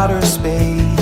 outer space.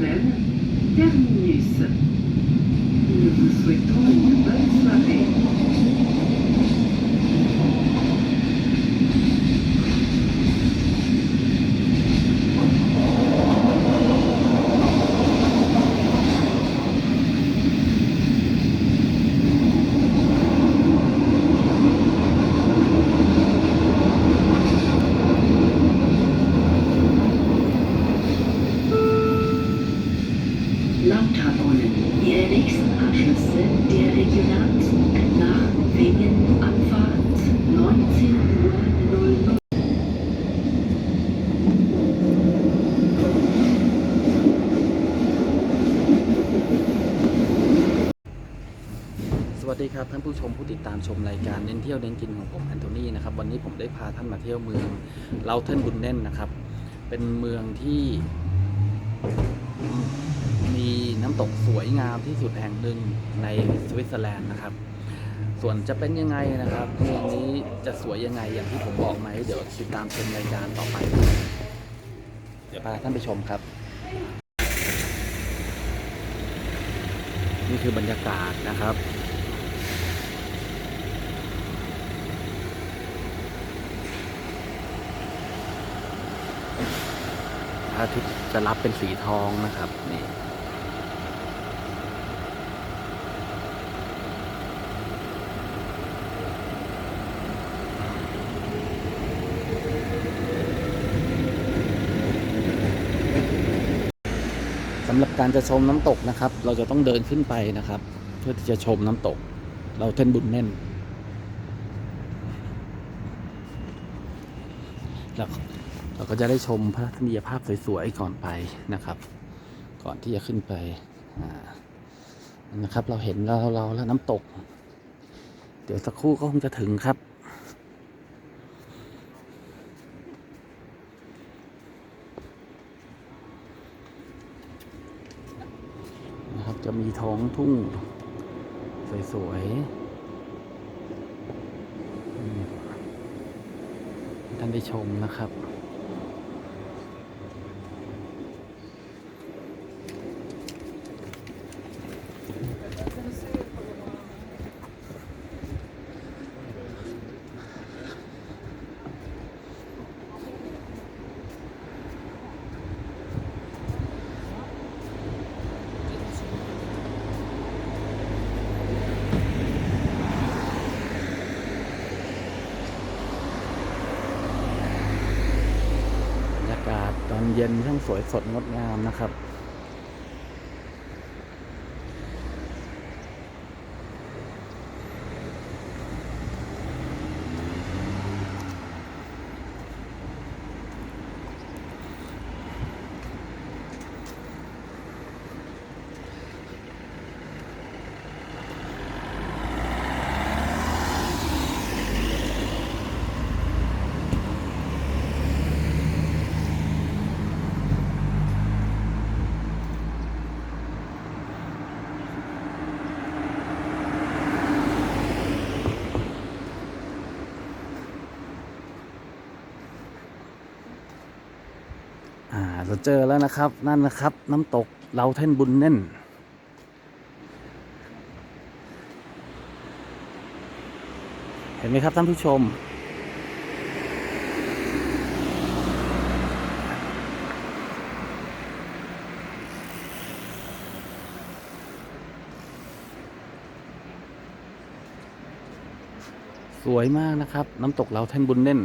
Terminus. Nous vous souhaitons ชมผู้ติดตามชมรายการเน้นเที่ยวเน้นกินของผมแอนโทนีนะครับวันนี้ผมได้พาท่านมาเที่ยวเมืองเลาเทนบุนเน่นนะครับ เป็นเมืองที่มีน้ำตกสวยงามที่สุดแห่งหนึ่งในสวิตเซอร์แลนด์นะครับ ส่วนจะเป็นยังไงนะครับเมืองนี้จะสวยยังไงอย่างที่ผมบอกไหมเดี๋ยวติดตามชมรายการต่อไป เดี๋ยวพาท่านไปชมครับนี่คือบรรยากาศนะครับ ระอาทิตย์จะรับเป็นสีทองนะครับนี่สำหรับการจะชมน้ำตกนะครับ เราจะต้องเดินขึ้นไปนะครับ เพื่อที่จะชมน้ำตก เราเท่นบุญแน่นแล้ว เราก็จะได้ชมพระทัศนียภาพสวยๆก่อนไปนะครับ ก่อนที่จะขึ้นไปนะครับ เราเห็นเราเราแล้วน้ำตก เดี๋ยวสักครู่ก็คงจะถึงครับนะครับ จะมีท้องทุ่งสวยๆท่านได้ชมนะครับ บรรยากาศตอน เย็นช่างสวยสดงดงามนะครับ เราเจอแล้วนะครับ นั่นนะครับ น้ำตกเราเท่นบุญเน่น เห็นไหมครับท่านผู้ชม สวยมากนะครับ น้ำตกเราเท่นบุญเน่น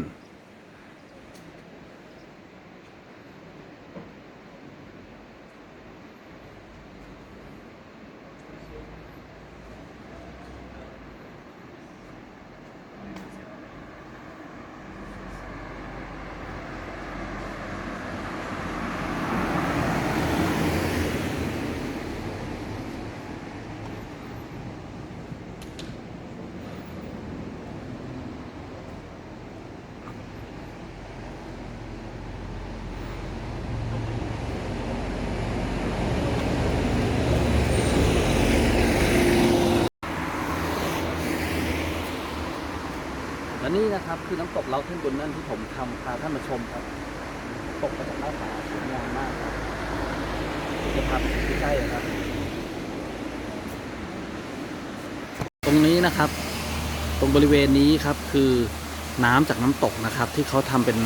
นี่นะครับคือน้ำตกเราเท่นบนนั่นที่ผมทำพาท่านมาชมครับตกมาจากหน้าผาสวยงามมากครับจะพาไปที่ใกล้ๆครับ ตรงนี้นะครับ ตรงบริเวณนี้ครับคือน้ำจากน้ำตกนะครับ ที่เขาทำเป็น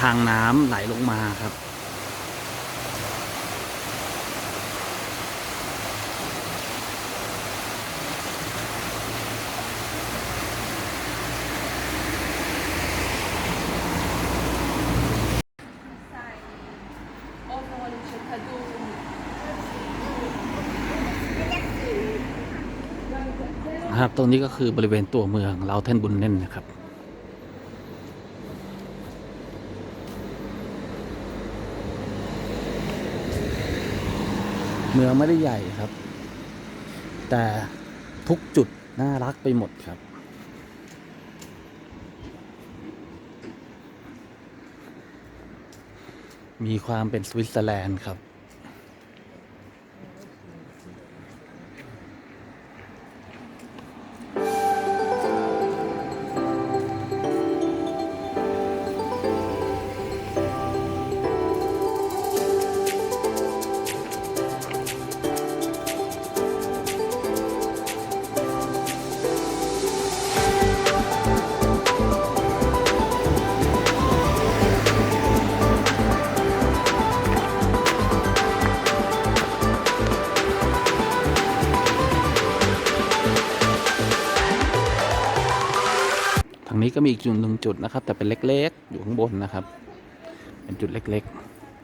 ทางน้ำไหลลงมาครับ ครับตรงนี้ก็คือบริเวณตัวเมืองเราเทนบุญเน่นนะครับ เมืองไม่ได้ใหญ่ครับ แต่ทุกจุดน่ารักไปหมดครับมีความเป็นสวิตเซอร์แลนด์ครับ ก็มีอีกจุดหนึ่งจุดนะครับ แต่เป็นเล็กๆ อยู่ข้างบนนะครับ เป็นจุดเล็ก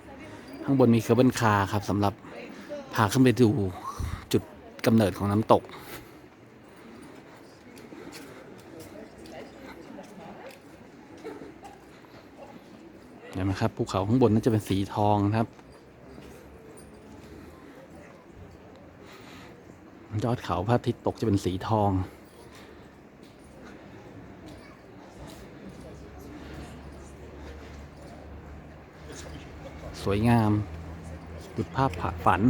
ๆ ข้างบนมีเคเบิลคาร์ครับสำหรับพาขึ้นไปดูจุดกำเนิดของน้ำตกเห็นไหมครับภูเขาข้างบนนั่นจะเป็นสีทองครับยอดเขาพระอาทิตย์ตกจะเป็นสีทอง สวยงาม จุดภาพผาฝัน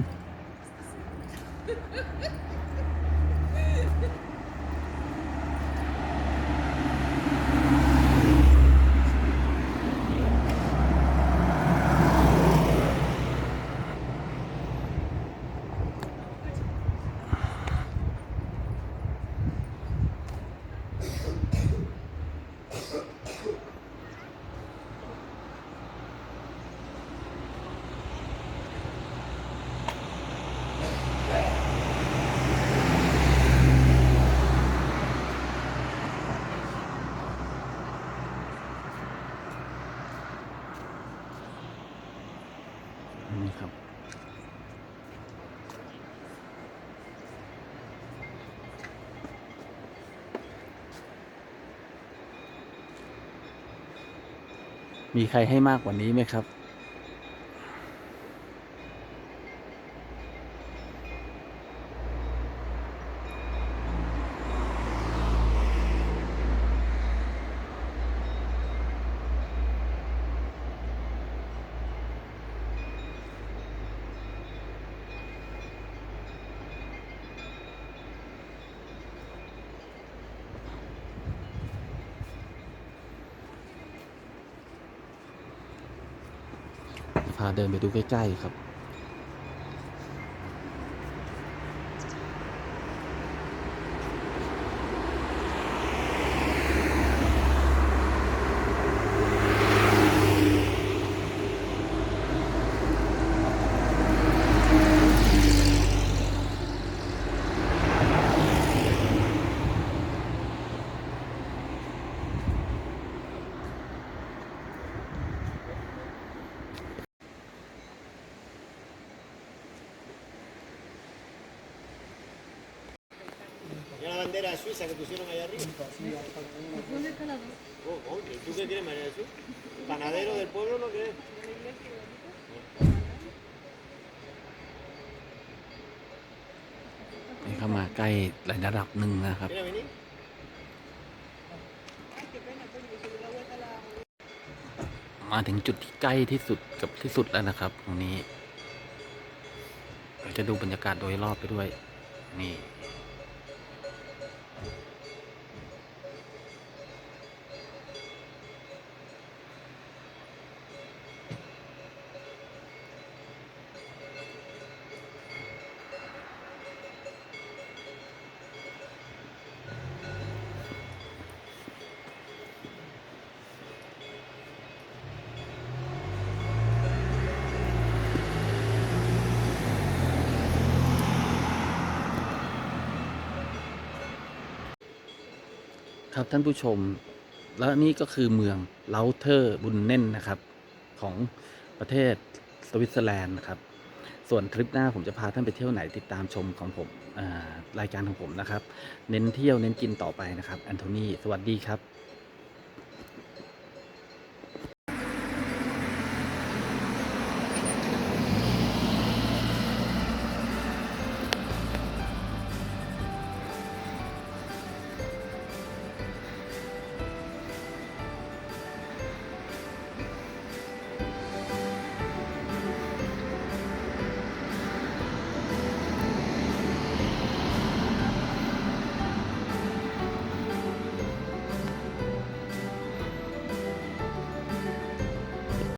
ครับ มีใครให้มากกว่านี้ไหมครับาเดินไปดูใกล้ๆครับ ¿Y la bandera suiza que pusieron allá arriba? Oh, oh, ¿y ¿Tú qué quieres, María Jesús? ¿Panadero del pueblo lo que es? นี่เข้ามาใกล้ระดับหนึ่งนะครับ ¿Quieres venir? มาถึงจุดที่ใกล้ที่สุดกับที่สุดแล้วนะครับ ตรงนี้เราจะดูบรรยากาศโดยรอบไปด้วย นี่ ครับท่านผู้ชม แล้วนี่ก็คือเมืองเลาเทอร์บุนเน่นนะครับ ของประเทศสวิตเซอร์แลนด์นะครับ ส่วนทริปหน้าผมจะพาท่านไปเที่ยวไหนติดตามชมของผมรายการของผมนะครับ เน้นเที่ยวเน้นกินต่อไปนะครับแอนโทนีสวัสดีครับ